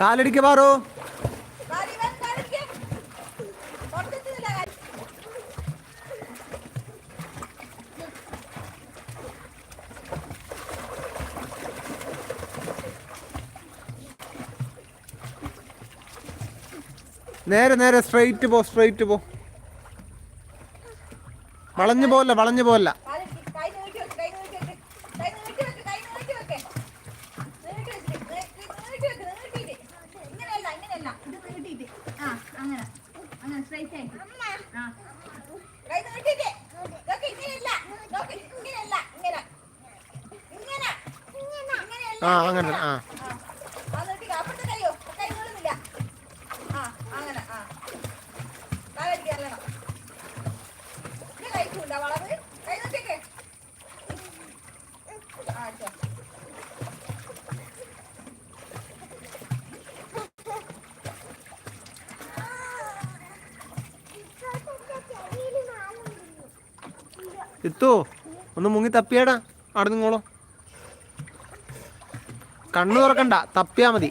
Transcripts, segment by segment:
കാലടിക്ക് പാറു. നേരെ നേരെ സ്ട്രെയിറ്റ് പോ സ്ട്രെയിറ്റ് പോ. വളഞ്ഞു പോവല്ല വളഞ്ഞു പോവല്ല. എത്തോ ഒന്ന് മുങ്ങി തപ്പിയാടാ. അവിടെ നിങ്ങളോ കണ്ണു തുറക്കണ്ട തപ്പിയാ മതി.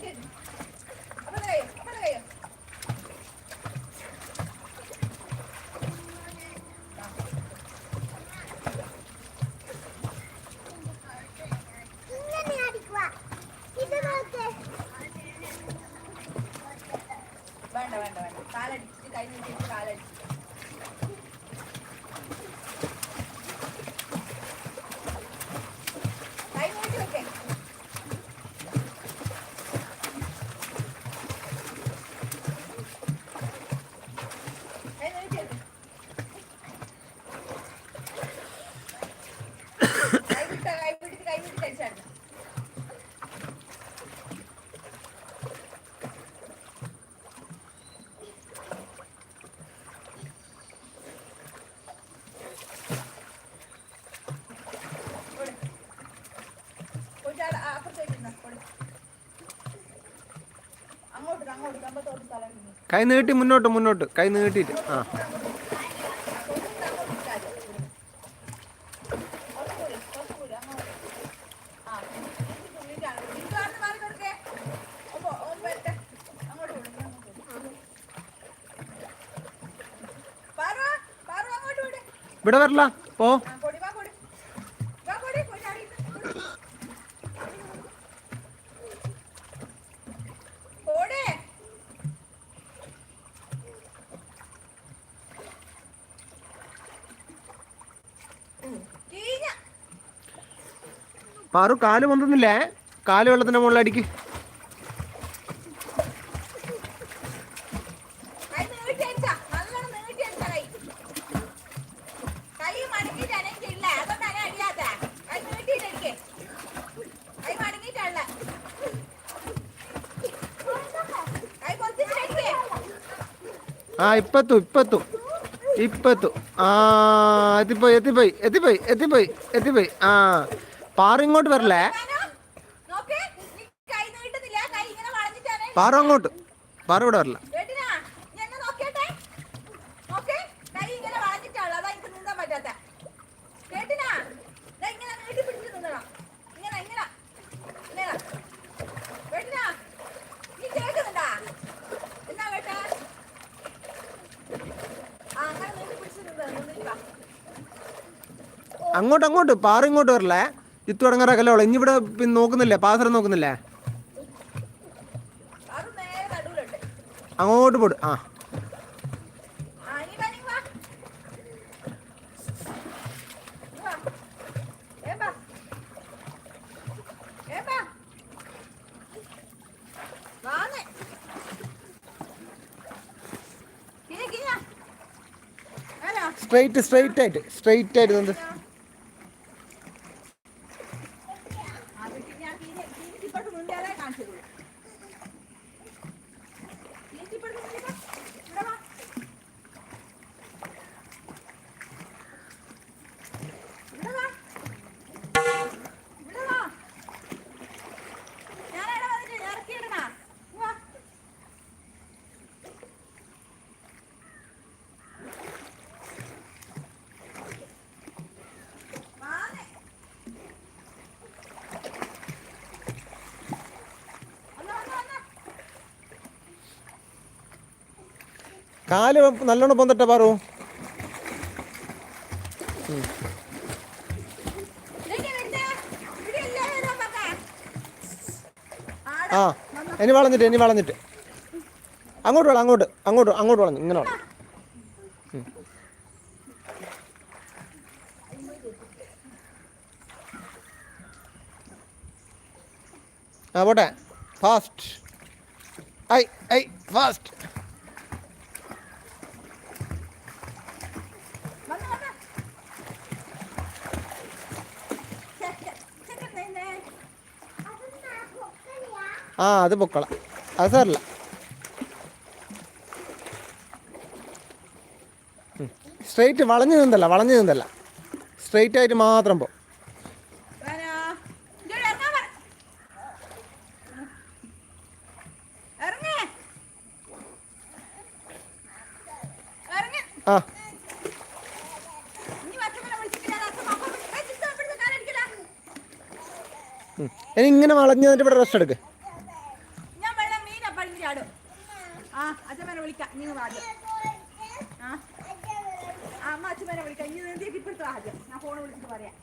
കൈ നീട്ടി മുന്നോട്ട് മുന്നോട്ട്. കൈ നീട്ടിട്ട് ആ. ഇവിടെ വരല. പോ. പാറു കാൽ പൊന്തുന്നില്ലേ? കാൽ വെള്ളത്തിന്റെ മുകളിലടിക്ക്. ആ ഇപ്പത്തു ഇപ്പത്തു. ഇപ്പത്തു. ആ എത്തിപ്പോയി എത്തിപ്പോയി എത്തിപ്പോയി എത്തിപ്പോയി എത്തിപ്പോയി. ആ. പാറു ഇങ്ങോട്ട് വരില്ലേ? പാറു അങ്ങോട്ട്. പാറു ഇവിടെ വരില്ല. അങ്ങോട്ട് അങ്ങോട്ട്. പാറ ഇങ്ങോട്ട് വരില്ലേ? ഇത്തു ഇറങ്ങാറ കല്ലോളെ ഇനി ഇവിടെ പിന്നെ നോക്കുന്നില്ലേ? പാത്രം നോക്കുന്നില്ലേ? അങ്ങോട്ട് പോട്. ആ. സ്ട്രെയിറ്റ് സ്ട്രെയിറ്റ് ആയിട്ട്. സ്ട്രെയിറ്റ് ആയിട്ട് കാൽ നല്ലോണം പൊന്തട്ടെ പാറു. ആ ഇനി വളഞ്ഞിട്ട് ഇനി വളഞ്ഞിട്ട്. അങ്ങോട്ട് വേണം അങ്ങോട്ട് അങ്ങോട്ട് അങ്ങോട്ട് വളഞ്ഞു ഇങ്ങനെ വളഞ്ഞു. ആ പോട്ടെ. ഫാസ്റ്റ് ഐ ഐ ഫാസ്റ്റ് വന്ന് വന്ന്. ചെക്ക- ചെക്കൻ നിന്നെ. ആ അത് പൊക്കള. അത് സാറില്ല സ്ട്രെയിറ്റ് വളഞ്ഞു നിന്നല്ല വളഞ്ഞു നിന്നല്ല സ്ട്രെയിറ്റ് ആയിട്ട് മാത്രം പോ. ആ. ഇനി ഇങ്ങനെ വളഞ്ഞു നിന്നിട്ട് ഇവിടെ റെസ്റ്റ് എടുക്ക് ഞാൻ വെള്ളം മീനെ പഴിഞ്ഞ് ചാടും ആ അച്ഛമ്മനെ വിളിക്കാം നീ ആദ്യം ആ അച്ഛമ്മനെ വിളിക്കാം. ഇനി നീന്തിയൊക്കെ ഇപ്പോഴത്തെ ആദ്യം. ഞാൻ ഫോൺ വിളിച്ചിട്ട് പറയാം.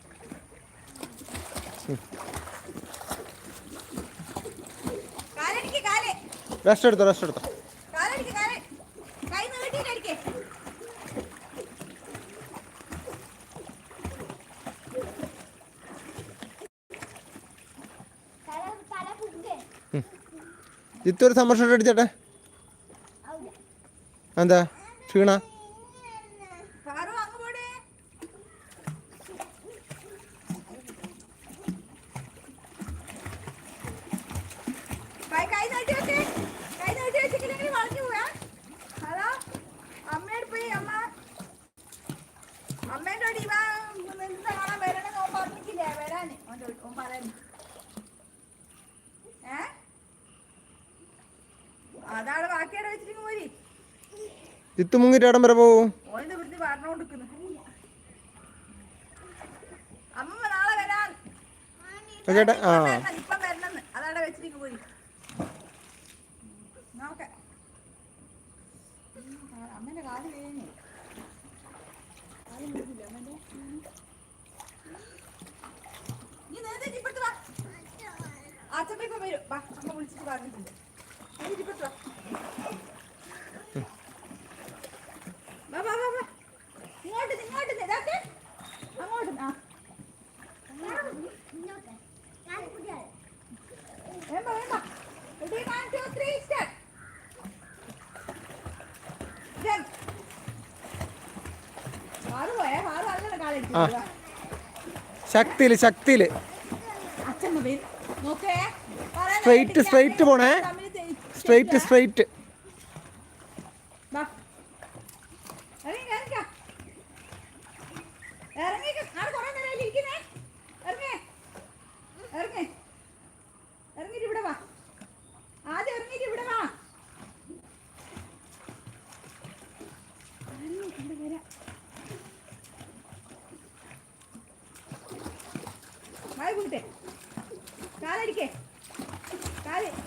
കാലടിക്ക് കാലേ. റെസ്റ്റ് എടുത്തോ റെസ്റ്റ് എടുത്തോ. കാലടിക്ക് കാലേ. കൈ നീട്ടിയിട്ടടിക്ക് സമ്മർ ഷോട്ട് അടിച്ചട്ടെ. എന്താ? ക്ഷീണ പാറു അങ്ങ് പോടേ കൈ കൈ നീട്ടി വെക്ക് കൈ നീട്ടി വെച്ചിട്ടില്ലെങ്കിൽ വളഞ്ഞു പോയാ ഹലോ അമ്മയോട് പോയി അമ്മ അമ്മേന്റെ അടി ഇവ നിന്ന് കാണാൻ വരണമെന്ന് ഓൻ പറഞ്ഞിട്ടില്ലേ ഓൻ പറയുന്നു ഏ അതാണ് ബാക്കിയുടെ വെച്ചിട്ട് പോരി ജിത്ത് മുങ്ങിട്ട് ഇടം വരെ പോവും. ഓന്റെ വൃത്തി പറഞ്ഞോണ്ടിരിക്കുന്നു അമ്മ നാളെ വരാൻ. ചേട്ടാ ആ. ഇപ്പം വരണമെന്ന്. അതവിടെ വെച്ചിട്ട് പോരി നോക്കെ കാൽ നീ നേരത്തെ ഇപ്പുറത്ത് വാ അച്ഛമ്മ ഇപ്പൊ വരും വാ അമ്മ വിളിച്ചിട്ട് പറഞ്ഞിട്ടുണ്ട് നീ ഇപ്പുറത്ത് വാ വാ വാ വാ ഇങ്ങോട്ട് ഇങ്ങോട്ട് ഇതാക്ക് അങ്ങോട്ട് ആ വേണ്ട വേണ്ട ready one two three start Jump. ശക്തിയിൽ ശക്തിയിൽ। പറയുന്നത് സ്ട്രെയിറ്റ് പോണേ. സ്ട്രെയിറ്റ് സ്ട്രെയിറ്റ് വാ. ഇറങ്ങി, ഇറങ്ങിക്കോ. ഇറങ്ങിക്കോ. ആടെ കുറേ നേരമായില്ലേ ഇരിക്കുന്നേ? ഇറങ്ങ്. ഇറങ്ങ്. ഇറങ്ങിയിട്ട് ഇവിടെ വാ. ആദ്യം ഇറങ്ങിയിട്ട് ഇവിടെ വാ. ഇറങ്ങ്, ഇവിടെ വരാം. വായ കൂട്ടെ കാലടിക്കേ കാൽ കൈ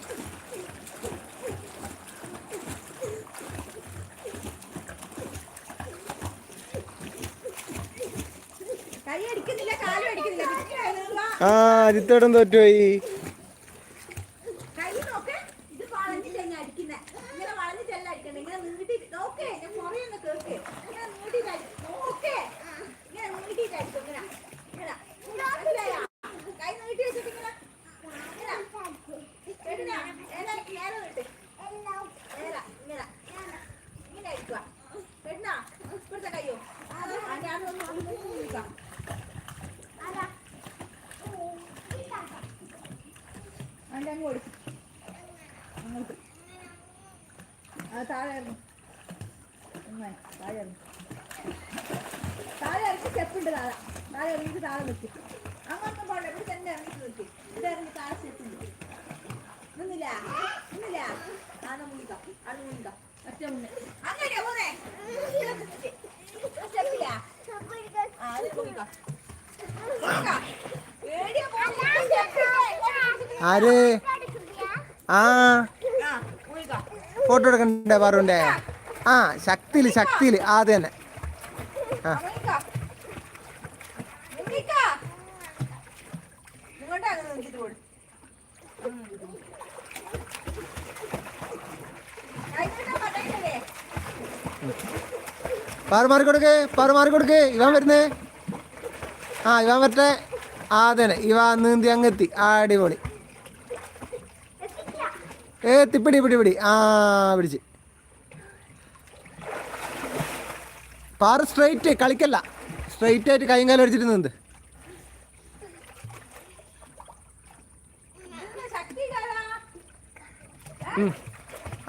അടിക്കുന്നില്ല കാലും അടിക്കുന്നില്ല പിന്നെ വേദന. ആ ജിത്തോടം തോറ്റുപോയി കൈ നോക്ക് ഇത് വളഞ്ഞിട്ടല്ല അടിക്കുന്നെ ഇങ്ങനെ വളഞ്ഞിട്ടല്ല അടിക്കണ്ട ഇങ്ങനെ നീട്ടി നോക്കേ ഞാൻ കുറയൊന്ന് കേൾക്ക് ഇങ്ങനെ നീട്ടിട്ട് അടി നോക്കേ ഇങ്ങനെ നീട്ടിട്ട് അടിക്കും ഇങ്ങനെ ഇങ്ങനെ മനസ്സിലായോ? കൈ നീട്ടി വെച്ചിട്ട് ഇങ്ങനെ ഇങ്ങനെ കേട്ടിനാ? നേരെ നേരെ നീട്ട് നേരെ ഇങ്ങനെ ഇങ്ങനെ അടിക്കുക കേട്ടിനാ ഇപ്പഴത്തെ കയ്യോ അതിന്റെ അതൊന്ന് ഒന്ന് നോക്കാം അതിന്റെ അങ്ങ് കൊടുക്കും അങ്ങോട്ട് അത് താഴെ താഴെ താഴെ ഇറങ്ങി സ്റ്റെപ്പുണ്ട് താഴെ. താഴെ ഇറങ്ങിയിട്ട് താഴെ നിൽക്കും അങ്ങോട്ടും പോകണ്ട ഇവിടെ തന്നെ ഇറങ്ങിയിട്ട് നിൽക്കും ഇവിടെ ഇറങ്ങി താഴെ സ്റ്റെപ്പുണ്ട് നിന്നില്ല. നിന്നില്ല. ആന മുങ്ങിക്കാം ആന മുങ്ങിക്കാം ഒറ്റ മുന്നേ. അങ്ങനെ പോന്നെ. സ്റ്റെപ്പില്ല ആ അത് മുങ്ങിക്കാം മുങ്ങിക്കാം. പേടിയാ ഫോട്ടോ എടുക്കണ്ടേ പാറുണ്ടേ ആ ശക്തിയിൽ ശക്തിയിൽ ആ അത് തന്നെ. ആ. പാറു മാറി കൊടുക്കേ പാറു മാറി കൊടുക്കേ. ഇവാൻ വരുന്നേ. ആ ഇവാൻ വരട്ടെ. ആ അതെ ഇവാ നീന്തി അങ്ങെത്തി. അടിപൊളി. ഏ തിപ്പിടി പിടി പിടി ആ പിടിച്ച്. പാറ സ്ട്രൈറ്റ് കളിക്കല്ല. സ്ട്രൈറ്റ് ആയിട്ട് കൈയും കാലം അടിച്ചിട്ട് നിന്ന്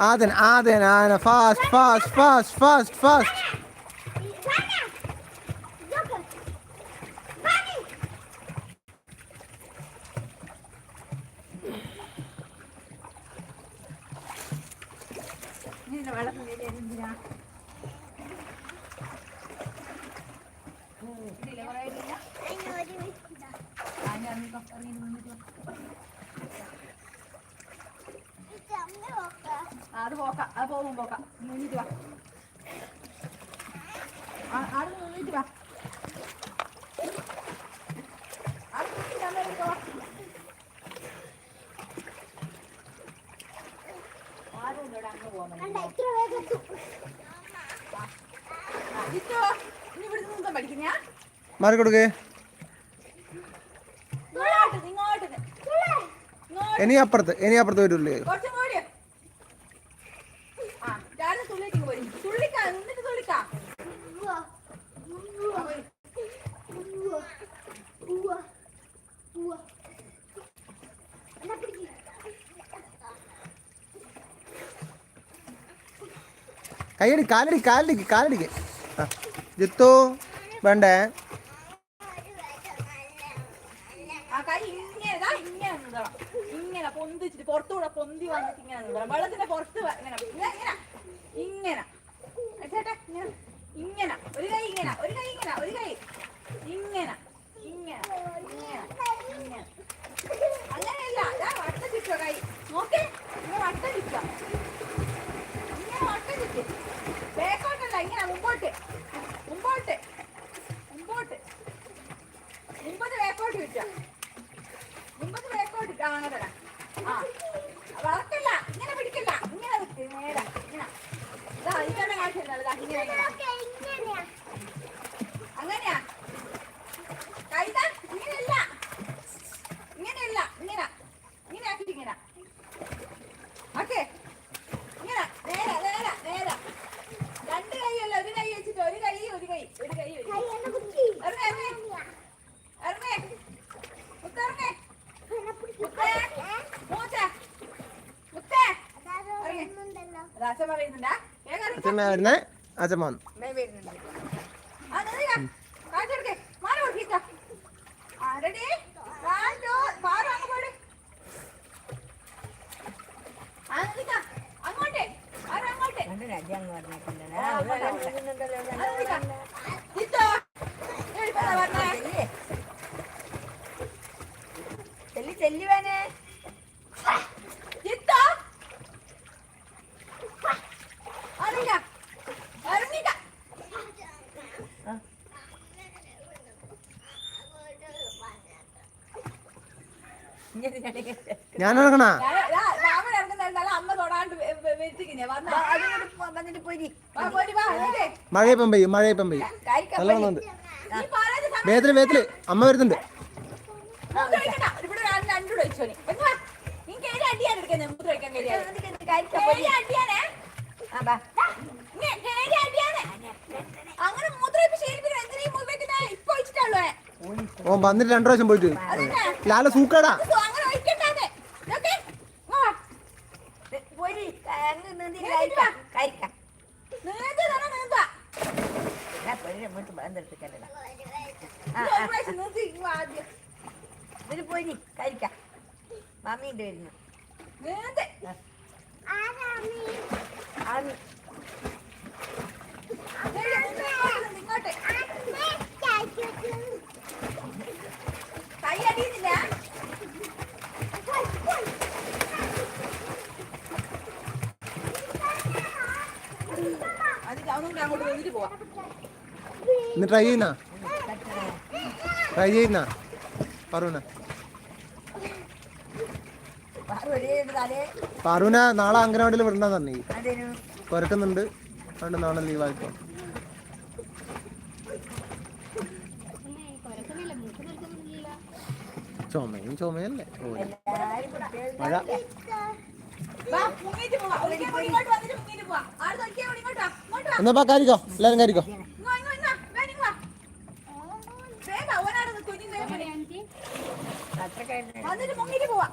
ആ തന്നെ fast fast fast fast fast പോകും പോക്കാം നീ വാ. ആട് എണീറ്റ് വാ മാറി ഇനി അപ്പുറത്ത് ഇനി അപ്പുറത്ത് വരില്ലേ അതിലേക്ക് പോയി. തുള്ളിക്കാം എന്നിട്ട് തുള്ളിക്കാം. കൈയടി കാലടി കാലടിക്ക് കാലടിക്ക്. ആ ജിത്തു വേണ്ടേ? അച്ഛമ്മ വരുന്നേ? അച്ഛമ്മ വന്നു. ചെല്ലുവാനേ ഞാൻ ഇറങ്ങണ മഴയപ്പം പെയ്യും മഴയപ്പം പെയ്യും. നല്ല വന്നുണ്ട് വേത്തിൽ വേത്തിൽ. അമ്മ വരുന്നുണ്ട്. ഓ വന്നിട്ട് രണ്ടു പ്രാവശ്യം പോയിട്ട് ലാല സൂക്കാടാ. ചുമയല്ലേ ട്രൈ ചെയ്യുന്ന ട്രൈ ചെയ്യുന്ന പറൂന പറൂന നാളെ അംഗനവാടിയിൽ കൂടി ഇങ്ങോട്ട് വന്നിട്ട് അതുകൊണ്ട് നാളെ ലീവായിപ്പോ ചുമയും ചുമയല്ലേ? മഴ. എന്നാ കാരിക്കോ എല്ലാരും കാരിക്കോ ഇങ്ങോ, ഇങ്ങോ, ഇങ്ങോ. വേഗം ഇങ്ങ് വാ. വേഗം, ഓനാട് കുഞ്ഞിന്റെ അത്ര കഴിഞ്ഞ വന്നിട്ട് മുങ്ങീട്ട് പോവാ.